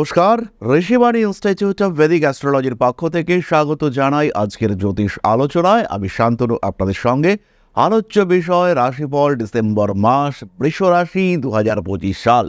নমস্কার Rishibani institute of Vedic অ্যাস্ট্রোলজির পক্ষ থেকে স্বাগত জানাই আজকের জ্যোতিষ আলোচনায়। আমি শান্তনু, আপনাদের সঙ্গে। আলোচ্য বিষয়, রাশিফল, ডিসেম্বর মাস বৃষ রাশি দুহাজার পঁচিশ সাল।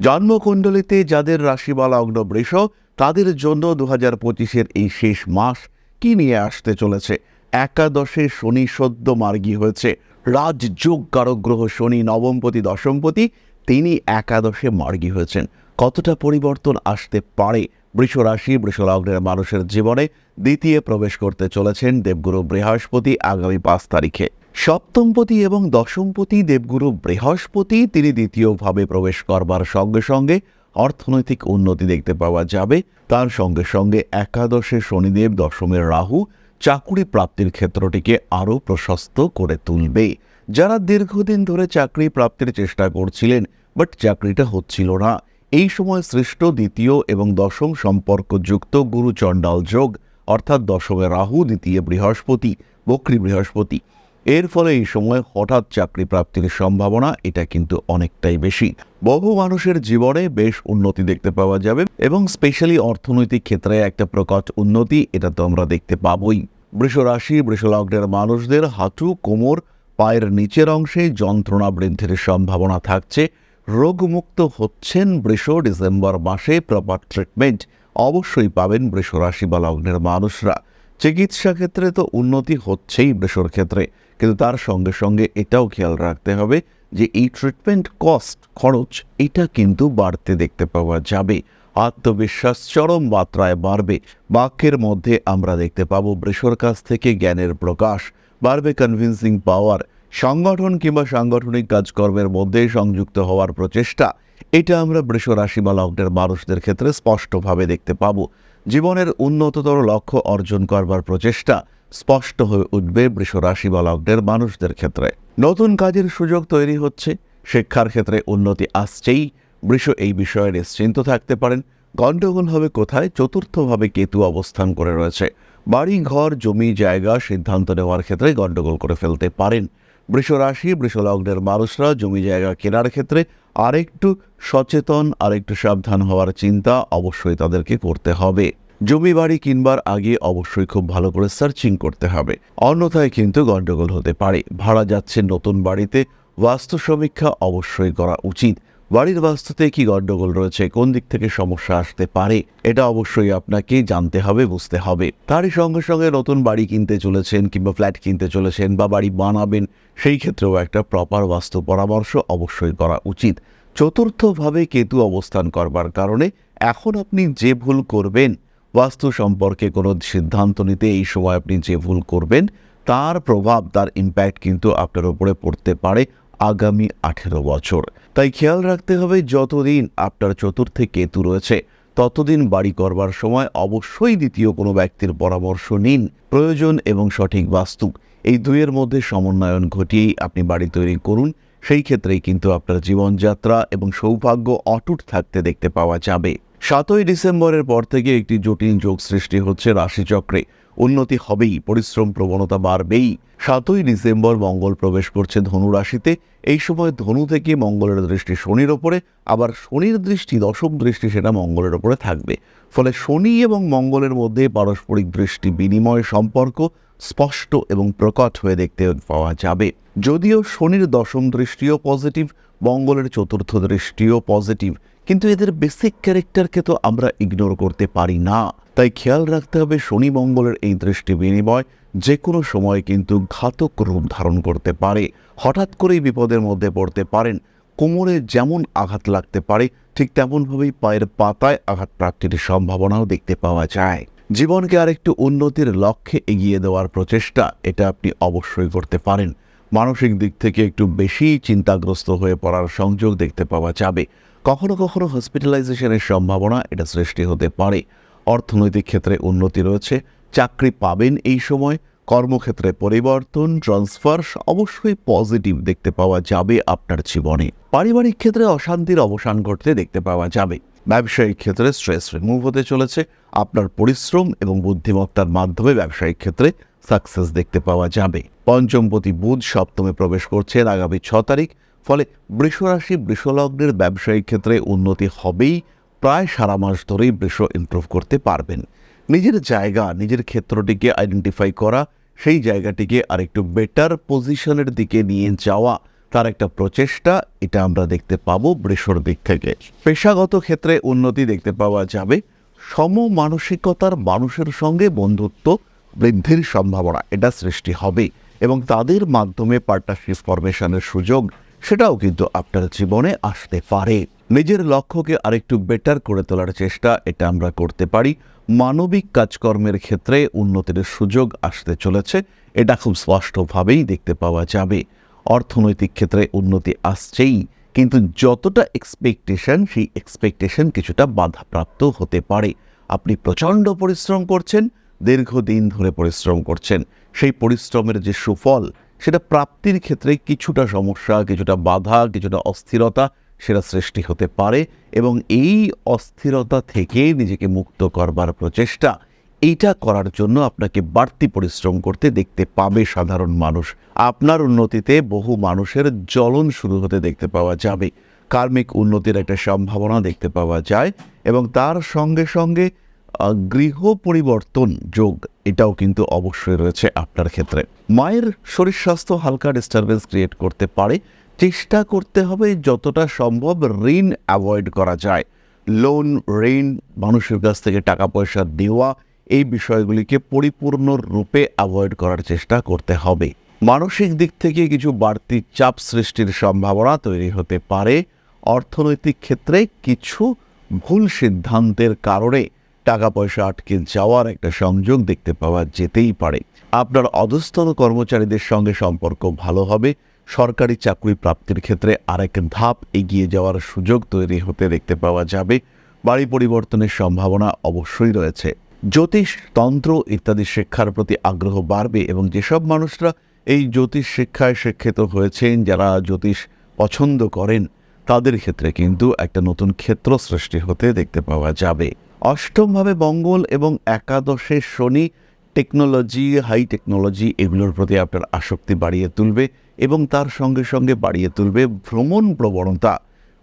জন্মকুণ্ডলিতে যাদের রাশিমালা অগ্ন বৃষ, তাদের জন্য দু হাজার পঁচিশের এই শেষ মাস কি নিয়ে আসতে চলেছে? একাদশে শনি সদ্য মার্গী হয়েছে। রাজযোগ কারক গ্রহ শনি নবমপতি দশমপতি তিনি একাদশে মার্গী হয়েছেন। কতটা পরিবর্তন আসতে পারে? বৃষ রাশি বৃষলগ্নের মানুষের জীবনে দ্বিতীয় প্রবেশ করতে চলেছেন দেবগুরু বৃহস্পতি আগামী পাঁচ তারিখে। সপ্তমপতি এবং দশমপতি দেবগুরু বৃহস্পতি তিনি দ্বিতীয়ভাবে প্রবেশ করবার সঙ্গে সঙ্গে অর্থনৈতিক উন্নতি দেখতে পাওয়া যাবে। তার সঙ্গে সঙ্গে একাদশে শনিদেব দশমের রাহু চাকুরি প্রাপ্তির ক্ষেত্রটিকে আরও প্রশস্ত করে তুলবে। যারা দীর্ঘদিন ধরে চাকরি প্রাপ্তির চেষ্টা করছিলেন, বাট চাকরিটা হচ্ছিল না। এই সময় সৃষ্ট দ্বিতীয় এবং দশম সম্পর্কযুক্ত গুরুচণ্ডাল যোগ, অর্থাৎ দশমে রাহু, দ্বিতীয় বৃহস্পতি, বক্রী বৃহস্পতি। এর ফলে এই সময় হঠাৎ চাকরি প্রাপ্তির সম্ভাবনা, এটা কিন্তু অনেকটাই বেশি। বহু মানুষের জীবনে বেশ উন্নতি দেখতে পাওয়া যাবে এবং স্পেশালি অর্থনৈতিক ক্ষেত্রে একটা প্রকট উন্নতি, এটা তো আমরা দেখতে পাবই। বৃষ রাশি বৃষলগ্নের মানুষদের হাঁটু, কোমর, পায়ের নিচের অংশে যন্ত্রণা বৃদ্ধির সম্ভাবনা থাকছে। রোগমুক্ত হচ্ছেন বৃষ ডিসেম্বর মাসে প্রপার ট্রিটমেন্ট অবশ্যই পাবেন বৃষ রাশি বা লগ্নের মানুষরা। চিকিৎসা ক্ষেত্রে তো উন্নতি হচ্ছেই বৃষর ক্ষেত্রে। কিন্তু তার সঙ্গে সঙ্গে এটাও খেয়াল রাখতে হবে যে এই ট্রিটমেন্ট কস্ট খরচ, এটা কিন্তু বাড়তে দেখতে পাওয়া যাবে। আত্মবিশ্বাস চরম মাত্রায় বাড়বে। বাক্যের মধ্যে আমরা দেখতে পাবো বৃষর কাছ থেকে জ্ঞানের প্রকাশ। বাড়বে কনভিন্সিং পাওয়ার সংগঠন কিংবা সাংগঠনিক কাজকর্মের মধ্যে সংযুক্ত হওয়ার প্রচেষ্টা, এটা আমরা বৃষ রাশি বা লগ্নের মানুষদের ক্ষেত্রে স্পষ্টভাবে দেখতে পাবো। জীবনের উন্নততর লক্ষ্য অর্জন করবার প্রচেষ্টা স্পষ্ট হয়ে উঠবে বৃষ রাশি বা লগ্নের মানুষদের ক্ষেত্রে। নতুন কাজের সুযোগ তৈরি হচ্ছে, শিক্ষার ক্ষেত্রে উন্নতি আসছেই। বৃষ এই বিষয়ে নিশ্চিন্ত থাকতে পারেন। গণ্ডগোল হবে কোথায়? চতুর্থভাবে কেতু অবস্থান করে রয়েছে। বাড়ি ঘর জমি, জায়গা সিদ্ধান্ত নেওয়ার ক্ষেত্রে গণ্ডগোল করে ফেলতে পারেন। বৃষ রাশি বৃষলগ্নের মানুষরা জমি জায়গা কেনার ক্ষেত্রে আরেকটু সচেতন, আরেকটু সাবধান হওয়ার চিন্তা অবশ্যই তাদেরকে করতে হবে। জমি বাড়ি কিনবার আগে অবশ্যই খুব ভালো করে সার্চিং করতে হবে। অন্যথায় কিন্তু গণ্ডগোল হতে পারে। ভাড়া যাচ্ছে নতুন বাড়িতে, বাস্তু সমীক্ষা অবশ্যই করা উচিত। বাড়ির বাস্তুতে কি গণ্ডগোল রয়েছে, কোন দিক থেকে সমস্যা আসতে পারে, এটা অবশ্যই আপনাকে জানতে হবে, বুঝতে হবে। তারই সঙ্গে সঙ্গে নতুন বাড়ি কিনতে চলেছেন কিংবা ফ্ল্যাট কিনতে চলেছেন বা বাড়ি বানাবেন, সেই ক্ষেত্রেও একটা প্রপার বাস্তু পরামর্শ অবশ্যই করা উচিত। চতুর্থভাবে কেতু অবস্থান করবার কারণে এখন আপনি যে ভুল করবেন, বাস্তু সম্পর্কে কোনো সিদ্ধান্ত নিতে এই সময় আপনি যে ভুল করবেন, তার প্রভাব, তার ইম্প্যাক্ট কিন্তু আপনার উপরে পড়তে পারে আগামী আঠেরো বছর। তাই খেয়াল রাখতে হবে যতদিন আপনার চতুর্থে কেতু রয়েছে, ততদিন বাড়ি করবার সময় অবশ্যই দ্বিতীয় কোনো ব্যক্তির পরামর্শ নিন। প্রয়োজন এবং সঠিক বাস্তু, এই দুইয়ের মধ্যে সমন্বয়ন ঘটিয়েই আপনি বাড়ি তৈরি করুন। সেই ক্ষেত্রেই কিন্তু আপনার জীবনযাত্রা এবং সৌভাগ্য অটুট থাকতে দেখতে পাওয়া যাবে। সাতই ডিসেম্বরের পর থেকে একটি জটিল যোগ সৃষ্টি হচ্ছে রাশিচক্রে। উন্নতি হবেই, পরিশ্রম প্রবণতা বাড়বেই। সাতই ডিসেম্বর মঙ্গল প্রবেশ করছে ধনু রাশিতে। এই সময় ধনু থেকে মঙ্গলের দৃষ্টি শনির ওপরে, আবার শনির দৃষ্টি, দশম দৃষ্টি সেটা মঙ্গলের ওপরে থাকবে। ফলে শনি এবং মঙ্গলের মধ্যে পারস্পরিক দৃষ্টি বিনিময় সম্পর্ক স্পষ্ট এবং প্রকট হয়ে দেখতে পাওয়া যাবে। যদিও শনির দশম দৃষ্টিও পজিটিভ, মঙ্গলের চতুর্থ দৃষ্টিও পজিটিভ কিন্তু এদের বেসিক ক্যারেক্টারকে তো আমরা ইগনোর করতে পারি না। তাই খেয়াল রাখতে হবে শনি মঙ্গলের এই দৃষ্টি বিনিময় যে কোনো সময় কিন্তু ঘাতক রূপ ধারণ করতে পারে। হঠাৎ করেই বিপদের মধ্যে পড়তে পারেন। কোমরে যেমন আঘাত লাগতে পারে, ঠিক তেমনভাবেই পায়ের পাতায় আঘাত প্রাপ্তির সম্ভাবনাও দেখতে পাওয়া যায়। জীবনকে আরেকটু উন্নতির লক্ষ্যে এগিয়ে দেওয়ার প্রচেষ্টা, এটা আপনি অবশ্যই করতে পারেন। মানসিক দিক থেকে একটু বেশি চিন্তাগ্রস্ত হয়ে পড়ার সংযোগ দেখতে পাওয়া যাবে। কখনো কখনো হসপিটালাইজেশনের সম্ভাবনা এটা সৃষ্টি হতে পারে। অর্থনৈতিক ক্ষেত্রে উন্নতি রয়েছে, চাকরি পাবেন এই সময়, কর্মক্ষেত্রে পরিবর্তন ট্রান্সফার অবশ্যই পজিটিভ দেখতে পাওয়া যাবে আপনার জীবনে। পারিবারিক ক্ষেত্রে অশান্তির অবসান ঘটতে দেখতে পাওয়া যাবে। ব্যবসায়িক ক্ষেত্রে স্ট্রেস রিমুভ হতে চলেছে, আপনার পরিশ্রম এবং বুদ্ধিমত্তার মাধ্যমে ব্যবসায়িক ক্ষেত্রে সাকসেস দেখতে পাওয়া যাবে। পঞ্চমপতি বুধ সপ্তমে প্রবেশ করছেন, আগামী ছ তারিখ। ফলে বৃষরাশি বৃষলগ্নের ব্যবসায়িক ক্ষেত্রে উন্নতি হবেই, প্রায় সারা মাস ধরেই বৃষ ইমপ্রুভ করতে পারবেন। নিজের জায়গা, নিজের ক্ষেত্রটিকে আইডেন্টিফাই করা, সেই জায়গাটিকে আরেকটু বেটার পজিশনের দিকে নিয়ে যাওয়া, তার একটা প্রচেষ্টা, এটা আমরা দেখতে পাবো বৃষর দিক থেকে। পেশাগত ক্ষেত্রে উন্নতি দেখতে পাওয়া যাবে। সম মানসিকতার মানুষের সঙ্গে বন্ধুত্ব বৃদ্ধির সম্ভাবনা, এটা সৃষ্টি হবে এবং তাদের মাধ্যমে পার্টনারশিপ ফরমেশনের সুযোগ সেটাও কিন্তু আপনার জীবনে আসতে পারে। নিজের লক্ষ্যকে আরেকটু বেটার করে তোলার চেষ্টা এটা আমরা করতে পারি। মানবিক কাজকর্মের ক্ষেত্রে উন্নতির সুযোগ আসতে চলেছে, এটা খুব স্পষ্টভাবেই দেখতে পাওয়া যাবে। অর্থনৈতিক ক্ষেত্রে উন্নতি আসছেই, কিন্তু যতটা এক্সপেকটেশন সেই এক্সপেকটেশন কিছুটা বাধাপ্রাপ্ত হতে পারে। আপনি প্রচণ্ড পরিশ্রম করছেন, দীর্ঘদিন ধরে পরিশ্রম করছেন, সেই পরিশ্রমের যে সুফল সেটা প্রাপ্তির ক্ষেত্রে কিছুটা সমস্যা, কিছুটা বাধা, কিছুটা অস্থিরতা সেটা সৃষ্টি হতে পারে এবং এই অস্থিরতা থেকে নিজেকে মুক্ত করবার প্রচেষ্টা, এইটা করার জন্য আপনাকে বাড়তি পরিশ্রম করতে দেখতে পাবে সাধারণ মানুষ। আপনার উন্নতিতে বহু মানুষের জ্বলন শুরু হতে দেখতে পাওয়া যাবে। কার্মিক উন্নতির একটা সম্ভাবনা দেখতে পাওয়া যায় এবং তার সঙ্গে সঙ্গে গৃহ পরিবর্তন যোগ, এটাও কিন্তু অবশ্যই রয়েছে আপনার ক্ষেত্রে। মায়ের শরীর স্বাস্থ্য হালকা ডিস্টারবেন্স ক্রিয়েট করতে পারে। চেষ্টা করতে হবে যতটা সম্ভব ঋণ অ্যাভয়েড করা যায়। লোন ঋণ, মানুষের কাছ থেকে টাকা পয়সা দেওয়া, এই বিষয়গুলিকে পরিপূর্ণ রূপে অ্যাভয়েড করার চেষ্টা করতে হবে। মানসিক দিক থেকে কিছু বাড়তি চাপ সৃষ্টির সম্ভাবনা তৈরি হতে পারে। অর্থনৈতিক ক্ষেত্রে কিছু ভুল সিদ্ধান্তের কারণে টাকা পয়সা আটকে যাওয়ার একটা সংযোগ দেখতে পাওয়া যেতেই পারে। আপনার অধস্তন কর্মচারীদের সঙ্গে সম্পর্ক ভালো হবে, সরকারি চাকরি প্রাপ্তির ক্ষেত্রে আরেক ধাপ এগিয়ে যাওয়ার সুযোগ তৈরি হতে দেখতে পাওয়া যাবে। বাড়ি পরিবর্তনের সম্ভাবনা অবশ্যই রয়েছে। জ্যোতিষ, তন্ত্র ইত্যাদি শিক্ষার প্রতি আগ্রহ বাড়বে এবং যেসব মানুষরা এই জ্যোতিষ শিক্ষায় শিক্ষিত হয়েছেন, যারা জ্যোতিষ পছন্দ করেন, তাদের ক্ষেত্রে কিন্তু একটা নতুন ক্ষেত্র সৃষ্টি হতে দেখতে পাওয়া যাবে। অষ্টমভাবে মঙ্গল এবং একাদশে শনি টেকনোলজি, হাই টেকনোলজি এগুলোর প্রতি আপনার আসক্তি বাড়িয়ে তুলবে এবং তার সঙ্গে সঙ্গে বাড়িয়ে তুলবে ভ্রমণ প্রবণতা।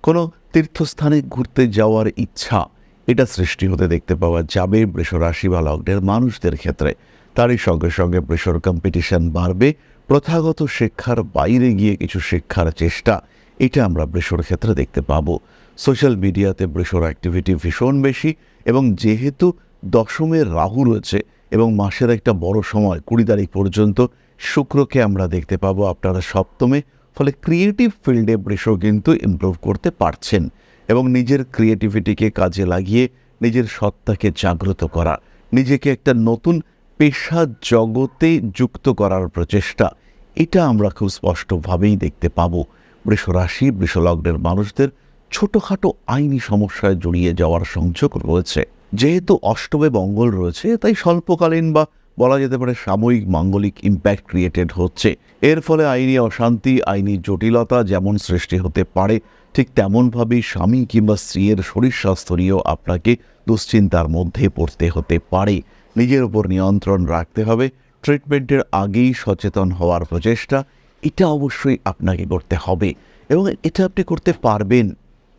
কোনো তীর্থস্থানে ঘুরতে যাওয়ার ইচ্ছা, এটা সৃষ্টি হতে দেখতে পাওয়া যাবে বৃষ রাশি বা লগ্নের মানুষদের ক্ষেত্রে। তারই সঙ্গে সঙ্গে বৃষর কম্পিটিশন বাড়বে, প্রথাগত শিক্ষার বাইরে গিয়ে কিছু শিক্ষার চেষ্টা, এটা আমরা বৃষর ক্ষেত্রে দেখতে পাবো। সোশ্যাল মিডিয়াতে বৃষর অ্যাক্টিভিটি ভীষণ বেশি এবং যেহেতু দশমের রাহু রয়েছে এবং মাসের একটা বড় সময়, কুড়ি তারিখ পর্যন্ত, শুক্রকে আমরা দেখতে পাবো আপনারা সপ্তমে, ফলে ক্রিয়েটিভ ফিল্ডে বৃষ কিন্তু ইমপ্রুভ করতে পারছেন এবং নিজের ক্রিয়েটিভিটিকে কাজে লাগিয়ে নিজের সত্তাকে জাগ্রত করা, নিজেকে একটা নতুন পেশা জগতে যুক্ত করার প্রচেষ্টা, এটা আমরা খুব স্পষ্টভাবেই দেখতে পাবো। বৃষ রাশি বৃষলগ্নের মানুষদের ছোটোখাটো আইনি সমস্যায় জড়িয়ে যাওয়ার সংযোগ রয়েছে। যেহেতু অষ্টমে মঙ্গল রয়েছে, তাই স্বল্পকালীন বা বলা যেতে পারে সাময়িক মাঙ্গলিক ইম্প্যাক্ট ক্রিয়েটেড হচ্ছে। এর ফলে আইনি অশান্তি, আইনি জটিলতা যেমন সৃষ্টি হতে পারে, ঠিক তেমনভাবেই স্বামী কিংবা স্ত্রীর শরীর স্বাস্থ্য নিয়েও আপনাকে দুশ্চিন্তার মধ্যে পড়তে হতে পারে। নিজের উপর নিয়ন্ত্রণ রাখতে হবে, ট্রিটমেন্টের আগেই সচেতন হওয়ার প্রচেষ্টা, এটা অবশ্যই আপনাকে করতে হবে। এবং এটা আপনি করতে পারবেন।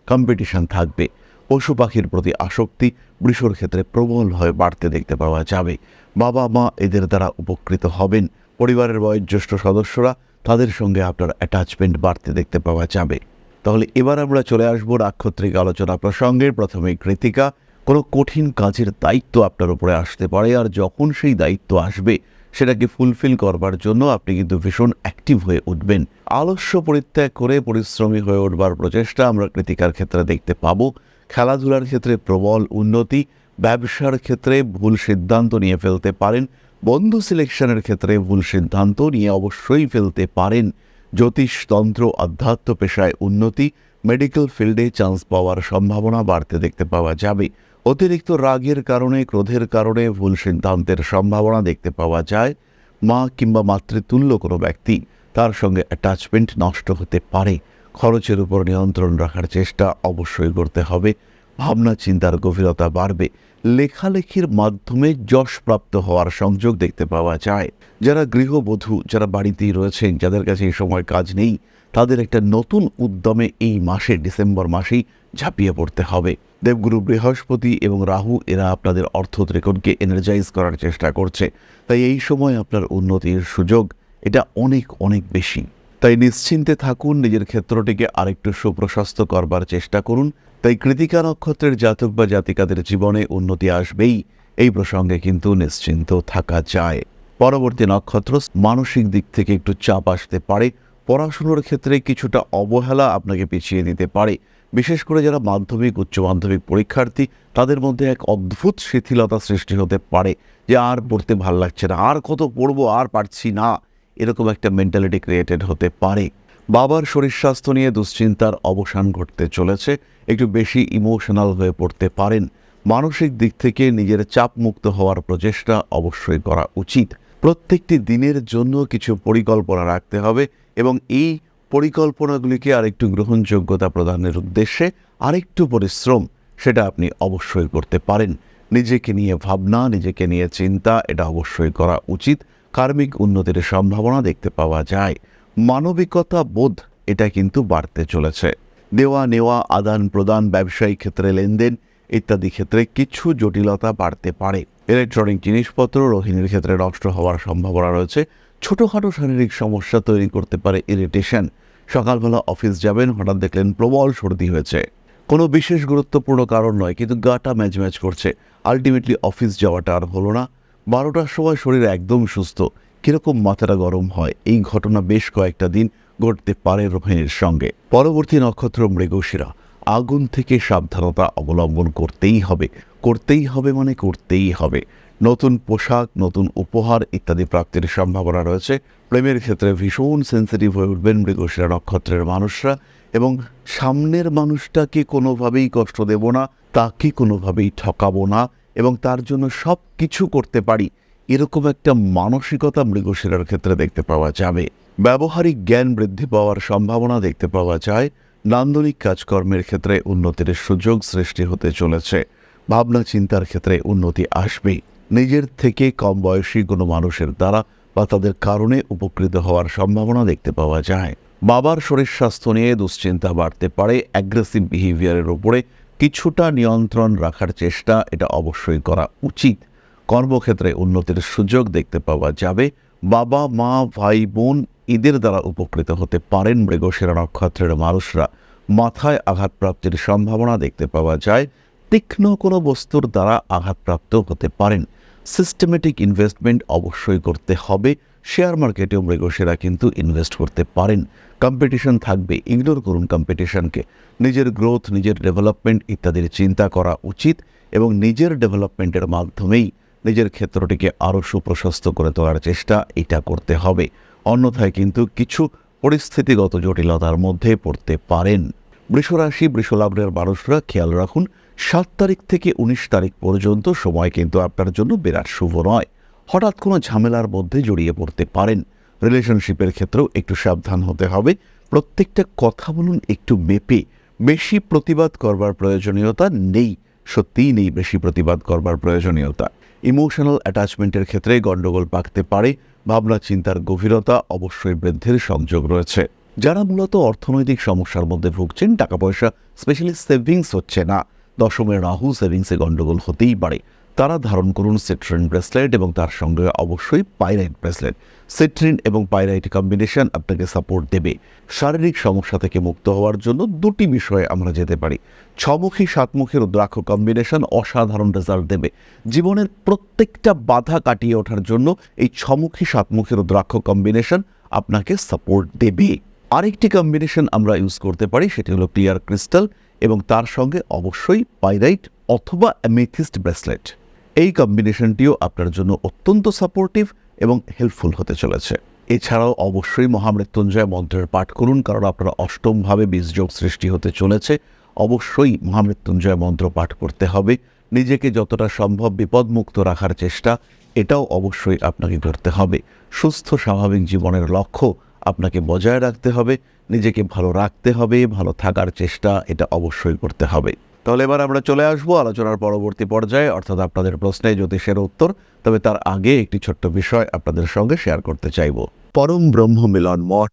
কম্পিটিশন থাকবে। পশু পাখির প্রতি আসক্তি বৃষর ক্ষেত্রে প্রবলভাবে বাড়তে দেখতে পাওয়া যাবে। বাবা মা এদের দ্বারা উপকৃত হবেন। পরিবারের বয়োজ্যেষ্ঠ সদস্যরা তাদের সঙ্গে আপনার অ্যাটাচমেন্ট বাড়তে দেখতে পাওয়া যাবে। তাহলে এবার আমরা চলে আসব নাক্ষত্রিক আলোচনা প্রসঙ্গে। প্রথমে কৃতিকা, কোনো কঠিন কাজের দায়িত্ব আপনার উপরে আসতে পারে, আর যখন সেই দায়িত্ব আসবে সেটাকে ফুলফিল করবার জন্য আপনি কিন্তু ভীষণ অ্যাক্টিভ হয়ে উঠবেন। আলস্য পরিত্যাগ করে পরিশ্রমী হয়ে উঠবার প্রচেষ্টা আমরা কৃতিকার ক্ষেত্রে দেখতে পাবো। খেলাধুলার ক্ষেত্রে প্রবল উন্নতি, ব্যবসার ক্ষেত্রে ভুল সিদ্ধান্ত নিয়ে ফেলতে পারেন, বন্ধু সিলেকশনের ক্ষেত্রে ভুল সিদ্ধান্ত নিয়ে অবশ্যই ফেলতে পারেন। জ্যোতিষতন্ত্র আধ্যাত্ম পেশায় উন্নতি মেডিকেল ফিল্ডে চান্স পাওয়ার সম্ভাবনা বাড়তে দেখতে পাওয়া যাবে। অতিরিক্ত রাগের কারণে, ক্রোধের কারণে ভুল সিদ্ধান্তের সম্ভাবনা দেখতে পাওয়া যায়। মা কিংবা মাতৃতুল্য কোনো ব্যক্তি তার সঙ্গে অ্যাটাচমেন্ট নষ্ট হতে পারে। খরচের উপর নিয়ন্ত্রণ রাখার চেষ্টা অবশ্যই করতে হবে। ভাবনা চিন্তার গভীরতা বাড়বে। লেখালেখির মাধ্যমে যশপ্রাপ্ত হওয়ার সংযোগ দেখতে পাওয়া যায়। যারা গৃহবধূ, যারা বাড়িতেই রয়েছেন, যাদের কাছে এই সময় কাজ নেই তাদের একটা নতুন উদ্যমে এই মাসে, ডিসেম্বর মাসেই ঝাঁপিয়ে পড়তে হবে। দেবগুরু বৃহস্পতি এবং রাহু এরা আপনাদের অর্থ ত্রিকোণকে এনার্জাইজ করার চেষ্টা করছে। তাই এই সময় আপনার উন্নতির সুযোগ, এটা অনেক অনেক বেশি। তাই নিশ্চিন্তে থাকুন, নিজের ক্ষেত্রটিকে আরেকটু সুপ্রশস্ত করবার চেষ্টা করুন। তাই কৃতিকা নক্ষত্রের জাতক বা জাতিকাদের জীবনে উন্নতি আসবেই, এই প্রসঙ্গে কিন্তু নিশ্চিন্ত থাকা যায়। পরবর্তী নক্ষত্র মানসিক দিক থেকে একটু চাপ আসতে পারে পড়াশুনোর ক্ষেত্রে কিছুটা অবহেলা আপনাকে পিছিয়ে দিতে পারে। বিশেষ করে যারা মাধ্যমিক, উচ্চ মাধ্যমিক পরীক্ষার্থী, তাদের মধ্যে এক অদ্ভুত শিথিলতা সৃষ্টি হতে পারে যে আর পড়তে ভালো লাগছে না, আর কত পড়ব, আর পারছি না, এরকম একটা মেন্টালিটি ক্রিয়েটেড হতে পারে। বাবার শরীর স্বাস্থ্য নিয়ে দুশ্চিন্তার অবসান ঘটতে চলেছে, একটু বেশি ইমোশনাল হয়ে পড়তে পারেন। মানসিক দিক থেকে নিজের চাপ মুক্ত হওয়ার প্রচেষ্টা অবশ্যই করা উচিত। প্রত্যেকটি দিনের জন্য কিছু পরিকল্পনা রাখতে হবে এবং এই পরিকল্পনাগুলিকে আরেকটু গ্রহণযোগ্যতা প্রদানের উদ্দেশ্যে আরেকটু পরিশ্রম সেটা আপনি অবশ্যই করতে পারেন। নিজেকে নিয়ে ভাবনা, নিজেকে নিয়ে চিন্তা, এটা অবশ্যই করা উচিত। কার্মিক উন্নতির সম্ভাবনা দেখতে পাওয়া যায়। মানবিকতা বোধ, এটা কিন্তু বাড়তে চলেছে। দেওয়া নেওয়া আদান প্রদান ব্যবসায়িক ক্ষেত্রে লেনদেন ইত্যাদি ক্ষেত্রে কিছু জটিলতা বাড়তে পারে। ইলেকট্রনিক জিনিসপত্র রোহিণীর ক্ষেত্রে নষ্ট হওয়ার সম্ভাবনা রয়েছে। ছোটোখাটো শারীরিক সমস্যা তৈরি করতে পারে ইরিটেশন। সকালবেলা অফিস যাবেন, হঠাৎ দেখলেন প্রবল সর্দি হয়েছে। কোনো বিশেষ গুরুত্বপূর্ণ কারণ নয়, কিন্তু গাটা ম্যাচ ম্যাচ করছে। আলটিমেটলি অফিস যাওয়াটা আর হলো না। বারোটার সময় শরীর একদম সুস্থ। কীরকম মাথাটা গরম হয়, এই ঘটনা বেশ কয়েকটা দিন ঘটতে পারে রোহিণীর সঙ্গে। পরবর্তী নক্ষত্র মৃগশিরা। আগুন থেকে সাবধানতা অবলম্বন করতেই হবে। করতেই হবে মানে করতেই হবে। নতুন পোশাক, নতুন উপহার ইত্যাদি প্রাপ্তির সম্ভাবনা রয়েছে। প্রেমের ক্ষেত্রে ভীষণ সেন্সিটিভ হয়ে উঠবেন মৃগশিরা নক্ষত্রের মানুষরা এবং সামনের মানুষটাকে কোনোভাবেই কষ্ট দেব না, তাকে কোনোভাবেই ঠকাবো না এবং তার জন্য সব কিছু করতে পারি। এরকম একটা মানসিকতা মৃগশিরার ক্ষেত্রে দেখতে পাওয়া যাবে। ব্যবহারিক জ্ঞান বৃদ্ধি পাওয়ার সম্ভাবনা দেখতে পাওয়া যায়। নান্দনিক কাজকর্মের ক্ষেত্রে উন্নতির সুযোগ সৃষ্টি হতে চলেছে। ভাবনা চিন্তার ক্ষেত্রে উন্নতি আসবে। নিজের থেকে কম বয়সী কোনো মানুষের দ্বারা বা তাদের কারণে উপকৃত হওয়ার সম্ভাবনা দেখতে পাওয়া যায়। বাবার শরীর স্বাস্থ্য নিয়ে দুশ্চিন্তা বাড়তে পারে অ্যাগ্রেসিভ বিহেভিয়ারের উপরে কিছুটা নিয়ন্ত্রণ রাখার চেষ্টা এটা অবশ্যই করা উচিত। কর্মক্ষেত্রে উন্নতির সুযোগ দেখতে পাওয়া যাবে। বাবা, মা, ভাই, বোন এদের দ্বারা উপকৃত হতে পারেন মৃগশিরা নক্ষত্রের মানুষরা। মাথায় আঘাতপ্রাপ্তির সম্ভাবনা দেখতে পাওয়া যায়। তীক্ষ্ণ কোনো বস্তুর দ্বারা আঘাতপ্রাপ্ত হতে পারেন। সিস্টেমেটিক ইনভেস্টমেন্ট অবশ্যই করতে হবে। শেয়ার মার্কেটেও মৃগশিরা কিন্তু ইনভেস্ট করতে পারেন। কম্পিটিশন থাকবে। ইগনোর করুন কম্পিটিশনকে নিজের গ্রোথ নিজের ডেভেলপমেন্ট ইত্যাদির চিন্তা করা উচিত এবং নিজের ডেভেলপমেন্টের মাধ্যমেই নিজের ক্ষেত্রটিকে আরও সুপ্রশস্ত করে তোলার চেষ্টা এটা করতে হবে। অন্যথায় কিন্তু কিছু পরিস্থিতিগত জটিলতার মধ্যে পড়তে পারেন। বৃষরাশি, বৃষলগ্নের মানুষরা খেয়াল রাখুন সাত তারিখ থেকে উনিশ তারিখ পর্যন্ত সময় কিন্তু আপনার জন্য বিরাট শুভ নয়। হঠাৎ কোনো ঝামেলার মধ্যে জড়িয়ে পড়তে পারেন। রিলেশনশিপের ক্ষেত্রেও একটু সাবধান হতে হবে। প্রত্যেকটা কথা বলুন একটু মেপে। বেশি প্রতিবাদ করবার প্রয়োজনীয়তা নেই। সত্যিই নেই বেশি প্রতিবাদ করবার প্রয়োজনীয়তা। ইমোশনাল অ্যাটাচমেন্টের ক্ষেত্রে গণ্ডগোল পাকতে পারে। ভাবনা চিন্তার গভীরতা অবশ্যই বৃদ্ধির সংযোগ রয়েছে। যারা মূলত অর্থনৈতিক সমস্যার মধ্যে ভুগছেন, টাকা পয়সা স্পেশালি সেভিংস হচ্ছে না। দশমের রাহু সেভিংসে গণ্ডগোল হতেই পারে। তারা ধারণ করুন সিট্রিন ব্রেসলেট এবং তার সঙ্গে অবশ্যই পাইরাইট ব্রেসলেট। সিট্রিন এবং পাইরাইট কম্বিনেশন আপনাকে সাপোর্ট দেবে। শারীরিক সমস্যা থেকে মুক্ত হওয়ার জন্য দুটি বিষয়ে আমরা যেতে পারি। ছমুখী, সাতমুখী রুদ্রাক্ষ কম্বিনেশন অসাধারণ রেজাল্ট দেবে। জীবনের প্রত্যেকটা বাধা কাটিয়ে ওঠার জন্য এই ছমুখী, সাতমুখী রুদ্রাক্ষ কম্বিনেশন আপনাকে সাপোর্ট দেবে। আরেকটি কম্বিনেশন আমরা ইউজ করতে পারি, সেটি হলো ক্লিয়ার ক্রিস্টাল। এবং তার সঙ্গে অবশ্যই পাইরাইট অথবা অ্যামেথিস্ট ব্রেসলেট। এই কম্বিনেশনটিও আপনার জন্য অত্যন্ত সাপোর্টিভ এবং হেল্পফুল হতে চলেছে। এছাড়াও অবশ্যই মহামৃত্যুঞ্জয় মন্ত্রের পাঠ করুন, কারণ আপনার অষ্টমভাবে বীজযোগ সৃষ্টি হতে চলেছে। অবশ্যই মহামৃত্যুঞ্জয় মন্ত্র পাঠ করতে হবে। নিজেকে যতটা সম্ভব বিপদমুক্ত রাখার চেষ্টা, এটাও অবশ্যই আপনাকে করতে হবে। সুস্থ, স্বাভাবিক জীবনের লক্ষ্য আপনাকে বজায় রাখতে হবে, নিজেকে ভালো রাখতে হবে, ভালো থাকার চেষ্টা এটা অবশ্যই করতে হবে। তাহলে এবার আমরা চলে আসব আলোচনার পরবর্তী পর্যায়ে, অর্থাৎ আপনাদের প্রশ্নে জ্যোতিষের উত্তর, তবে তার আগে একটি ছোট্ট বিষয় আপনাদের সঙ্গে শেয়ার করতে চাইব। পরম ব্রহ্ম মিলন মঠ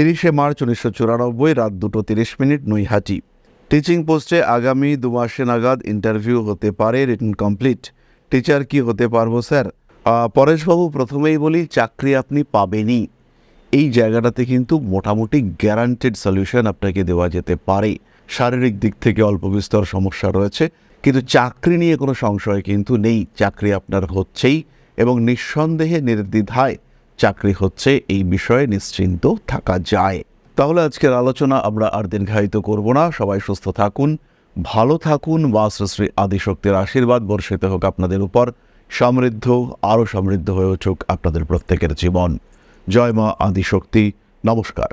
তিরিশে মার্চ উনিশশো চুরানব্বই রাত দুটো তিরিশ মিনিট নৈহাটি। টিচিং পোস্টে আগামী দু মাসে নাগাদ ইন্টারভিউ হতে পারে রিটার্ন কমপ্লিট। টিচার কি হতে পারব, স্যার? পরেশবাবু প্রথমেই বলি, চাকরি আপনি পাবেনই। এই জায়গাটাতে কিন্তু মোটামুটি গ্যারান্টেড সলিউশন আপনাকে দেওয়া যেতে পারে। শারীরিক দিক থেকে অল্প বিস্তর সমস্যা রয়েছে, কিন্তু চাকরি নিয়ে কোনো সংশয় কিন্তু নেই। চাকরি আপনার হচ্ছেই এবং নিঃসন্দেহে নির্দ্বিধায় চাকরি হচ্ছে, এই বিষয়ে নিশ্চিন্ত থাকা যায়। তাহলে আজকের আলোচনা আমরা আর দীর্ঘায়িত করব না। সবাই সুস্থ থাকুন, ভালো থাকুন বা শ্রী আদিশক্তির আশীর্বাদ, বর্ষিত হোক আপনাদের উপর, সমৃদ্ধ, আরও সমৃদ্ধ হয়ে উঠুক আপনাদের প্রত্যেকের জীবন। জয় মা আদিশক্তি, নমস্কার।